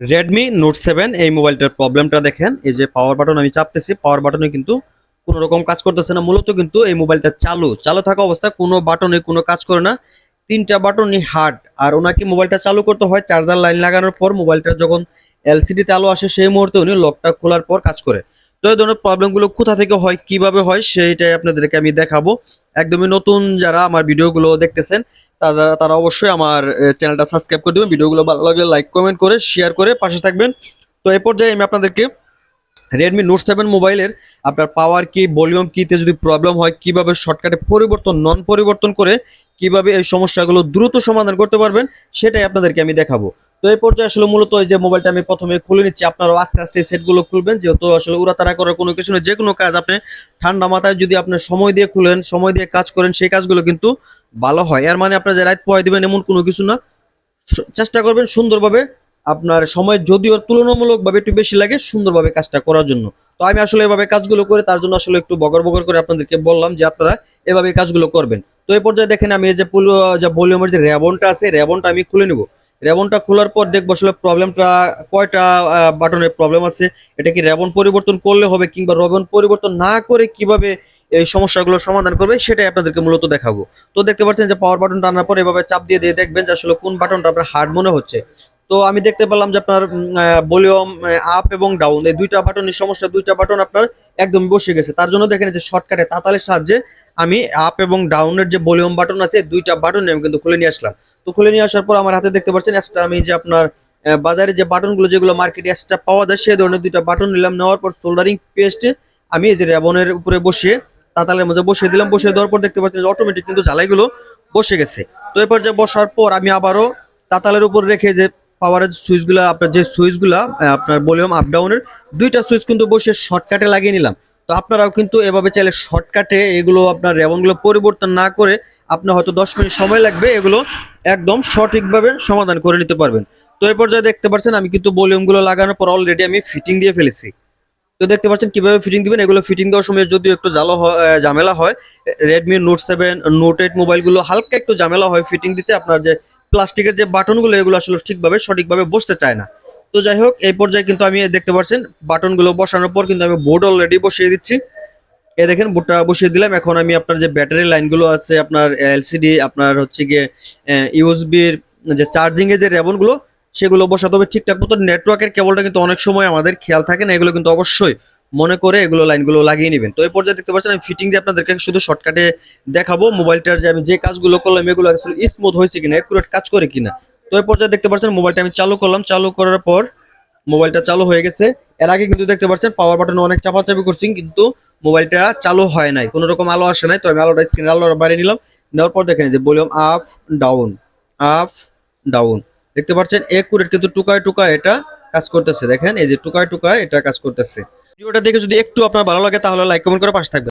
Redmi Note seven এই মোবাইলটার প্রবলেমটা দেখেন। এই যে পাওয়ার বাটন আমি চাপতেছি পাওয়ার বাটনে কিন্তু কোনো রকম কাজ করতেছে না। মূলত কিন্তু এই মোবাইলটা চালু। চালু থাকা অবস্থায় কোনো বাটনে কোনো কাজ করে না। তিনটা বাটনই হার্ড আর ওনাকে মোবাইলটা চালু করতে হয় চার্জার লাইন লাগানোর পর মোবাইলটা যখন এলসিডিতে আলো আসে সেই মুহূর্তে উনি লকটা খোলার পর কাজ করে। তো এই ধরনের প্রবলেমগুলো কোথা থেকে হয়, কীভাবে হয়, সেইটাই আপনাদেরকে আমি দেখাবো। একদমই নতুন যারা আমার ভিডিওগুলো দেখতেছেন তারা তারা অবশ্যই আমার চ্যানেলটা সাবস্ক্রাইব করে দেবেন। ভিডিওগুলো ভালো লাগলে লাইক কমেন্ট করে শেয়ার করে পাশে থাকবেন। তো এ পর্যায়ে আমি আপনাদেরকে রেডমি নোট সেভেন মোবাইলের আপনার পাওয়ার কি ভলিউম কীতে যদি প্রবলেম হয়, কীভাবে শর্টকাটে পরিবর্তন নন পরিবর্তন করে কীভাবে এই সমস্যাগুলো দ্রুত সমাধান করতে পারবেন, সেটাই আপনাদেরকে আমি দেখাবো। তো এই পর্যায়ে আসলে মূলত এই যে মোবাইলটা আমি প্রথমে খুলে নিচ্ছি। আপনারাও আস্তে আস্তে সেটগুলো খুলবেন। যেহেতু আসলে উড়াতাড়া করার কোনো কিছু নেই যে কোনো কাজ আপনি ঠান্ডা মাথায় যদি আপনি সময় দিয়ে খুলেন, সময় দিয়ে কাজ করেন, সেই কাজগুলো কিন্তু ভালো হয়। এর মানে আপনার যে রাত পয় দিবেন এমন কোনো কিছু না। চেষ্টা করবেন সুন্দরভাবে আপনার সময় যদিও তুলনামূলকভাবে একটু বেশি লাগে, সুন্দরভাবে কাজটা করার জন্য। তো আমি আসলে এভাবে কাজগুলো করে, তার জন্য আসলে একটু বগর বগর করে আপনাদেরকে বললাম যে আপনারা এভাবে কাজগুলো করবেন। তো এই পর্যায়ে দেখেন আমি এই যে যে ভলিউমের যে র্যাবনটা আছে র্যাবনটা আমি খুলে নিব। র্যাবনটা খোলার পর দেখব আসলে প্রবলেমটা কয়টা বাটনের প্রবলেম আছে। এটা কি রেবন পরিবর্তন করলে হবে কিংবা র্যাবন পরিবর্তন না করে কীভাবে এই সমস্যাগুলো সমাধান করবে, সেটাই আপনাদেরকে মূলত দেখাবো। তো দেখতে পাচ্ছেন যে পাওয়ার বাটন টানার পর এভাবে চাপ দিয়ে দিয়ে দেখবেন যে আসলে কোন বাটনটা আপনার হার্ড মনে হচ্ছে। তো আমি দেখতে পেলাম যে আপনার ভলিউম আপ এবং ডাউন এই দুইটা বাটনের সমস্যা দুইটা বাটন আপনার একদম বসে গেছে। তার জন্য দেখেন যে শর্টকাটে তাতালের সাহায্যে আমি আপ এবং ডাউনের যে ভলিউম বাটন আছে দুইটা বাটন আমি কিন্তু খুলে নিয়ে আসলাম। তো খুলে নিয়ে আসার পর আমার হাতে দেখতে পাচ্ছেন একটা আমি যে আপনার বাজারে যে বাটনগুলো যেগুলো মার্কেটে এক্সট্রা পাওয়া যায়, সেই ধরনের দুইটা বাটন নিলাম, নেওয়ার পর সোল্ডারিং পেস্টে আমি এই যে রেবনের উপরে বসিয়ে তাতালের মধ্যে বসিয়ে দিলাম। বসিয়ে দেওয়ার পর দেখতে পাচ্ছেন যে অটোমেটিক কিন্তু জ্বালাইগুলো বসে গেছে। তো এরপর যে বসার পর আমি আবারও তাতালের উপর রেখে যে পাওয়ারের সুইচগুলো, আপনার যে সুইচগুলো আপনার ভলিউম আপ ডাউনের দুইটা সুইচ কিন্তু বসে শর্টকাটে লাগিয়ে নিলাম। তো আপনারাও কিন্তু এভাবে চাইলে শর্টকাটে এগুলো আপনার রেবনগুলো পরিবর্তন না করে আপনার হয়তো দশ মিনিট সময় লাগবে এগুলো একদম সঠিকভাবে সমাধান করে নিতে পারবেন। তো এই পর্যায়ে দেখতে পাচ্ছেন, আমি কিন্তু ভলিউমগুলো লাগানোর পর অলরেডি আমি ফিটিং দিয়ে ফেলেছি। তো দেখতে পাচ্ছেন কীভাবে ফিটিং দিবেন? এগুলো ফিটিং দেওয়ার সময় যদি একটু জ্বালা হয় ঝামেলা হয় Redmi Note seven Note eight মোবাইলগুলো হালকা একটু ঝামেলা হয় ফিটিং দিতে, আপনার যে প্লাস্টিকের যে বাটনগুলো এগুলো আসলে ঠিকভাবে, সঠিকভাবে বসতে চায় না। তো যাই হোক, এই পর্যায়ে কিন্তু আমি দেখতে পাচ্ছেন বাটনগুলো বসানোর পর কিন্তু আমি বোর্ড অলরেডি বসিয়ে দিচ্ছি। এ দেখেন বোর্ডটা বসিয়ে দিলাম। এখন আমি আপনার যে ব্যাটারি লাইনগুলো আছে, আপনার এলসিডি আপনার হচ্ছে গিয়ে ইউএসবির যে চার্জিং এর যে রেবনগুলো সেগুলো বসাতে হবে। ঠিকঠাক মতো নেটওয়ার্কের কেবলটা কিন্তু অনেক সময় আমাদের খেয়াল থাকে না, এগুলো কিন্তু অবশ্যই মনে করে এগুলো লাইনগুলো লাগিয়ে নেবেন। তো এই পর্যায়ে দেখতে পাচ্ছেন, আমি ফিটিং দিয়ে আপনাদেরকে শুধু শর্টকাটে দেখাবো। মোবাইলটার যে আমি যে কাজগুলো করলাম, এগুলো আসলে স্মুথ হয়েছে কিনা একুরেট কাজ করে কিনা। তো এই পর্যায়ে দেখতে পাচ্ছেন মোবাইলটা আমি চালু করলাম। চালু করার পর মোবাইলটা চালু হয়ে গেছে। এর আগে কিন্তু দেখতে পাচ্ছেন পাওয়ার বাটনে অনেক চাপাচাপি করছি, কিন্তু মোবাইলটা চালু হয় নাই। কোনো রকম আলো আসে নাই, তো আমি আলোটা স্ক্রিন আলোটা বাইরে নিলাম। নেওয়ার পর দেখেন যে volume up down up down দেখতে পাচ্ছেন একুরেট কিন্তু টুকায় টুকায় এটা কাজ করতেছে। দেখেন, এই যে টুকায় টুকায় এটা কাজ করতেছে। ভিডিওটা দেখে যদি একটু আপনার ভালো লাগে, তাহলে লাইক কমেন্ট করে পাশে থাকবেন।